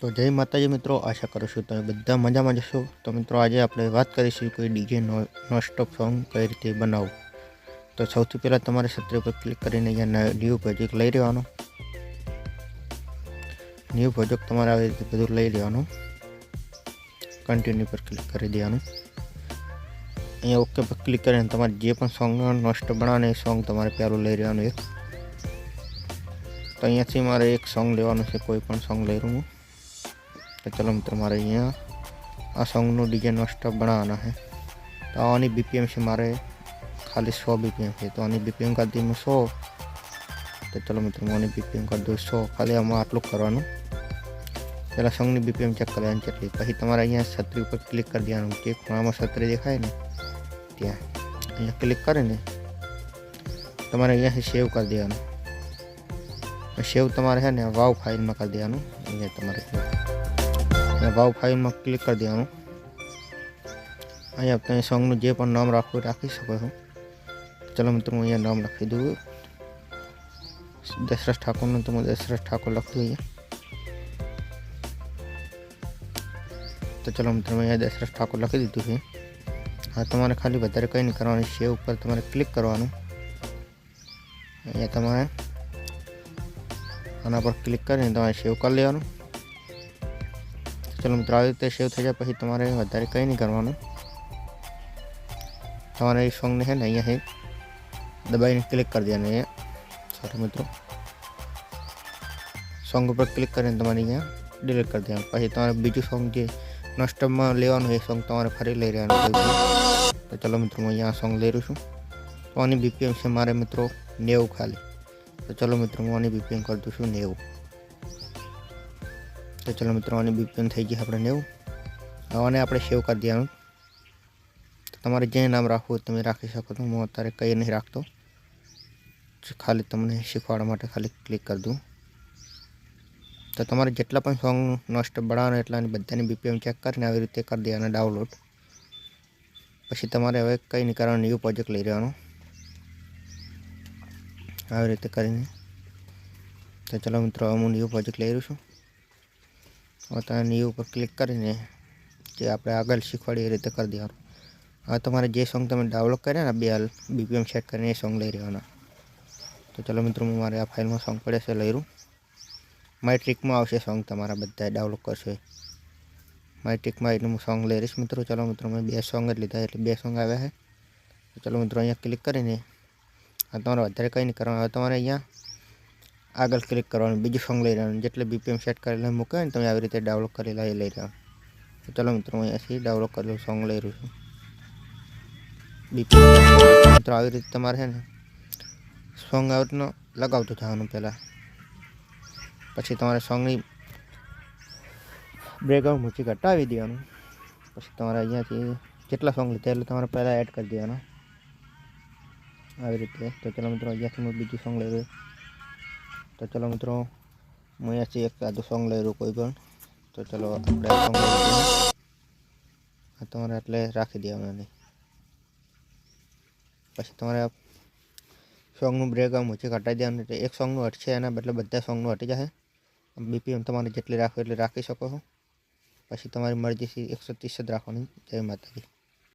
તો જય માતાજી મિત્રો આશા કરું છું તમે બધા મજામાં જશો તો મિત્રો આજે આપણે વાત કરીશું કોઈ ડીજે નો સ્ટોપ સોંગ કઈ રીતે બનાવવું તો સૌથી પહેલાં તમારે સત્ર પર ક્લિક કરીને અહીંયા ન્યૂ પ્રોજેક્ટ લઈ લેવાનો ન્યૂ પ્રોજેક્ટ તમારે આવી રીતે બધું લઈ લેવાનું કન્ટિન્યુ પર ક્લિક કરી દેવાનું અહીંયા ઓકે પર ક્લિક કરીને તમારે જે પણ સોંગ નોસ્ટ બનાવવાનું એ સોંગ તમારે પહેલું લઈ લેવાનું એક તો અહીંયાથી મારે એક સોંગ લેવાનું છે કોઈ પણ સોંગ લઈ રહ્યું હું तो चलो मित्र मारे जहाँ असंग डिजाइन वास्टा बनाना है तो आनी बी से मारे खाली सौ बीपीएम से तो आनी बीपीएम पी एम कर दी मैं सौ तो चलो मित्र मोनी बीपीएम का एम दो सौ खाली हम आटलुक करवा चलो असंग बी पी चेक कर चली कहीं तुम्हारा अँ सत्री ऊपर क्लिक कर दिया खूणा में सत्र दिखाए ना त्या क्लिक करें ने तुम्हारे अँ सेव कर दिया सेव तुम्हारे है ना वाव फाइल में कर दिया अँ तुम्हारे અબ આ ફાઈલ માં ક્લિક કરી દઉં આયા તો સંગ નું જે પણ નામ રાખવું રાખી શકો છો ચલો મિત્રો અહીંયા નામ રાખી દઉં દશરથ ઠાકોર મિત્રો દશરથ ઠાકોર લખી દઈએ તો ચલો મિત્રો અહીંયા દશરથ ઠાકોર લખી દઉં છું આ તમારે ખાલી બધારે કંઈ ન કરવાની છે ઉપર તમારે ક્લિક કરવાનું અહીંયા તમારા આના પર ક્લિક કરીને તમે સેવ કરી લેવાનું चलो मित्रों आ रीते सेव थे पी तेरे कहीं नहीं करवा सॉन्ग ने है नहीं है दबाई क्लिक कर दिया नहीं सारे मित्रों सॉन्ग पर क्लिक कर डिलीट कर दिया पी तेरे बीजू सॉन्ग जो नस्ट में ले सॉन्ग तेरे फरी ले रहा तो चलो मित्रों मैं यहाँ सॉन्ग ले रही छूँ तो बीपीएम से मारे मित्रों नेव खाली तो चलो मित्रों वहीं बीपीएम कर दूसू नेव તો ચલો મિત્રો આની બીપીએમ થઈ ગઈ આપણે નેવું આને આપણે સેવ કરી દેવાનું તો તમારે જે નામ રાખવું હોય તમે રાખી શકો છો હું અત્યારે કંઈ નહીં રાખતો ખાલી તમને શીખવાડવા માટે ખાલી ક્લિક કરી દઉં તો તમારે જેટલા પણ સોંગ નોસ્ટ બનાવવાના એટલાની બધાની બીપીએમ ચેક કરીને આવી રીતે કરી દેવાના ડાઉનલોડ પછી તમારે હવે કંઈ નહીં કરવાનું ન્યૂ પ્રોજેક્ટ લઈ રહેવાનો આવી રીતે કરીને તો ચલો મિત્રો હું ન્યૂ પ્રોજેક્ટ લઈ રહ્યો છું તમે ન્યૂ ઉપર ક્લિક કરીને જે આપણે આગળ શીખવાડીએ એ રીતે કરી દેવાનું હવે તમારે જે સોંગ તમે ડાઉનલોડ કર્યા ને બે હાલ બીપીએમ સેટ કરીને એ સોંગ લઈ રહેવાના તો ચલો મિત્રો હું મારે આ ફાઇલમાં સોંગ પડે છે લઈ રહ્યું મારી ટ્રીકમાં આવશે સોંગ તમારા બધા ડાઉનલોડ કરશો મારી ટ્રીકમાં એટલું હું સોંગ લઈ રહીશ મિત્રો ચલો મિત્રો મેં બે સોંગ જ લીધા એટલે બે સોંગ આવ્યા છે તો ચલો મિત્રો અહીંયા ક્લિક કરીને આ તમારે વધારે કંઈ નહીં કરવાનું હવે તમારે અહીંયા આગળ ક્લિક કરવાનું બીજું સંગ લઈ રહ્યો ન જેટલે બીપીએમ સેટ કરે લઈ મુકાય ને તમે આવી રીતે ડાઉનલોડ કરી લઈ લે તો ચલો મિત્રો એસી ડાઉનલોડ કરી લઉં સંગ લઈ રહ્યો છું બીપી ટ્રાય રહે તમાર છે ને સંગ આઉટ નો લગાવ તો થવાનું પહેલા પછી તમારે સંગ ની બ્રેક આઉટ મૂકી કાટાવી દેવાનું પછી તમારે અહીંયાથી કેટલા સંગ લે તે તમારે પહેલા એડ કરી દેવાનો આવી રીતે તો ચલો મિત્રો અહીંયાથી બીજું સંગ લઈ રહ્યો तो चलो मित्रों मैं आज एक आधु सॉन्ग लैरु कोईप तो चलो तुम्हारे आटे राखी दिया मैंने पास तुम्हारे सॉन्ग न ब्रेक आम होते घटा दिया एक सॉन्ग नु अटे है मतलब बदा सॉन्ग नु अटी जाए बीपीएम तुम्हारे जटली राखो एट राखी सको पीछे तुम्हारी मर्जी से एक सौ तीस राखो नहीं जय माता की